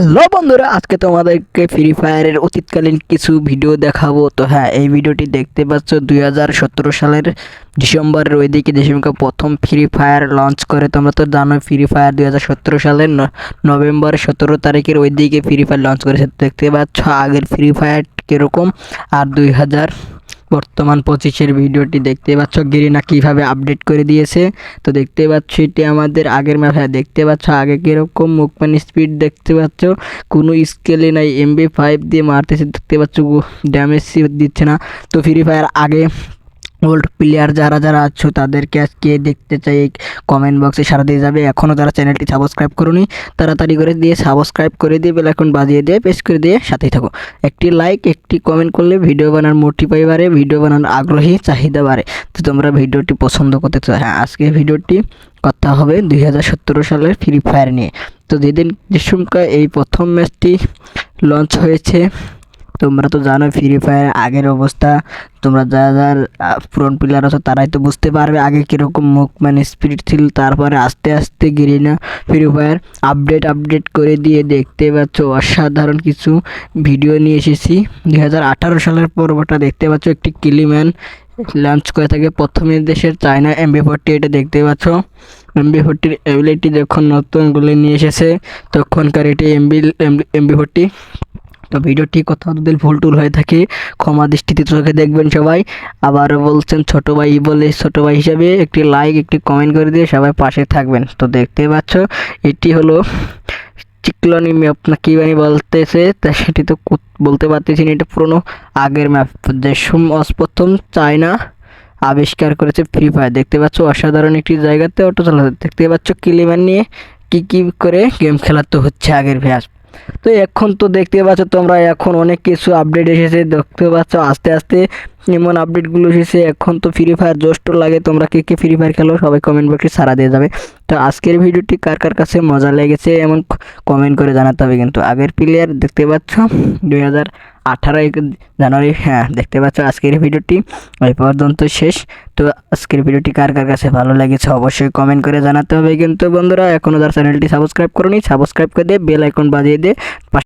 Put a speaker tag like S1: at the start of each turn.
S1: Hello বন্ধুরা, আজকে তোমাদেরকে ফ্রি ফায়ারের অতীতকালীন কিছু ভিডিও দেখাবো। তো হ্যাঁ এই ভিডিওটি দেখতে পাচ্ছ, দুই হাজার সতেরো সালের ডিসেম্বরের ওইদিকে ডিসেম্বর প্রথম ফ্রি ফায়ার লঞ্চ করে। তোমরা তো জানো ফ্রি ফায়ার দুই হাজার সতেরো সালের নভেম্বর সতেরো তারিখের ওইদিকে ফ্রি ফায়ার লঞ্চ করেছে। দেখতে পাচ্ছ, আগের ফ্রি ফায়ার কীরকম, আর দুই হাজার বর্তমান পঁচিশের ভিডিওটি দেখতে পাচ্ছ। গেরিনা কীভাবে আপডেট করে দিয়েছে? তো দেখতে পাচ্ছ, এটি আমাদের আগের ম্যাপ। হ্যাঁ দেখতে পাচ্ছ, আগে কীরকম মুভমেন্ট স্পিড দেখতে পাচ্ছ। কোনো স্কেলে নাই এমবি ফাইভ দিয়ে মারতেছে, দেখতে পাচ্ছ ড্যামেজ দিচ্ছে না। তো ফ্রি ফায়ার আগে ওল্ড প্লেয়ার যারা যারা আছো, তাদেরকে আজকে দেখতে চাই কমেন্ট বক্সে সারা দিয়ে যাবে। এখনও যারা চ্যানেলটি সাবস্ক্রাইব করুনি, তাড়াতাড়ি করে দিয়ে সাবস্ক্রাইব করে দিয়ে বেল আইকন বাজিয়ে দিয়ে পেশ করে দিয়ে সাথেই থাকো। একটি লাইক একটি কমেন্ট করলে ভিডিও বানানোর মোটিফাই বাড়ে ভিডিও বানানোর আগ্রহী চাহিদা বাড়ে। তো তোমরা ভিডিওটি পছন্দ করতে চাও হ্যাঁ আজকে ভিডিওটি কথা হবে দুই হাজার সতেরো সালের ফ্রি ফায়ার নিয়ে। তো যেদিন যেসমকা এই প্রথম ম্যাচটি লঞ্চ হয়েছে তোমরা তো জানো ফ্রি ফায়ার আগের অবস্থা। তোমরা যারা যারা পুরন প্লেয়ার আছো তারাই তো বুঝতে পারবে আগে কীরকম মুখ মানে স্পিড ছিল, তারপরে আস্তে আস্তে Garena free fire update update করে দিয়ে দেখতে পাচ্ছ অসাধারণ কিছু ভিডিও নিয়ে এসেছি। দু হাজার আঠারো সালের পর্বটা দেখতে পাচ্ছ একটি কিলিম্যান লঞ্চ করে থাকে প্রথমে দেশের চায়না এমবি ফোরটি এটা দেখতে পাচ্ছ। এমবি ফোরটির অ্যাবিলিটি যখন নতুনগুলো নিয়ে এসেছে, তখনকার এটি এমবি এমবি ফোরটি তো ভিডিওটি কোথাও যদি ভুল টুল হয়ে থাকে, ক্ষমা দৃষ্টিতে চোখে দেখবেন সবাই। আবার বলছেন, ছোট ভাই বলে ছোট ভাই হিসাবে একটি লাইক একটি কমেন্ট করে দিয়ে সবাই পাশে থাকবেন। তো দেখতে পাচ্ছ, এটি হলো চিকলনি ম্যাপ না কী জানি বলতেছে, তা সেটি তো বলতে পারতেছি না, এটা পুরোনো আগের ম্যাপ যে প্রথম চায়না আবিষ্কার করেছে ফ্রি ফায়ার দেখতে পাচ্ছ, অসাধারণ একটি জায়গাতে অটো চালাতে দেখতে পাচ্ছ কিলিম্যান নিয়ে কী কী করে গেম খেলাতে হচ্ছে আগের ভ্যাস তো এখন তো দেখতে পাচ্ছ তোমরা এখন অনেক কিছু আপডেট এসেছে, দেখতে পাচ্ছ আস্তে আস্তে এমন আপডেটগুলো এসেছে, এখন তো ফ্রি ফায়ার জোস্ট লাগে, তোমরা কে কে ফ্রি ফায়ার খেলো সবাই কমেন্ট বক্সে সারা দিয়ে যাবে। তো আজকের ভিডিওটি কার কার কাছে মজা লেগেছে এমন কমেন্ট করে জানাতে হবে কিন্তু। আগের প্লেয়ার দেখতে পাচ্ছ, দুই হাজার আঠারো জানুয়ারি হ্যাঁ দেখতে পাচ্ছ আজকের ভিডিওটি এই পর্যন্ত শেষ। তো আজকের ভিডিওটি কার কার কাছে ভালো লেগেছে অবশ্যই কমেন্ট করে জানাতে হবে কিন্তু বন্ধুরা এখনও যারা চ্যানেলটি সাবস্ক্রাইব করুনি সাবস্ক্রাইব করে দিয়ে বেল আইকন বাজিয়ে দিয়ে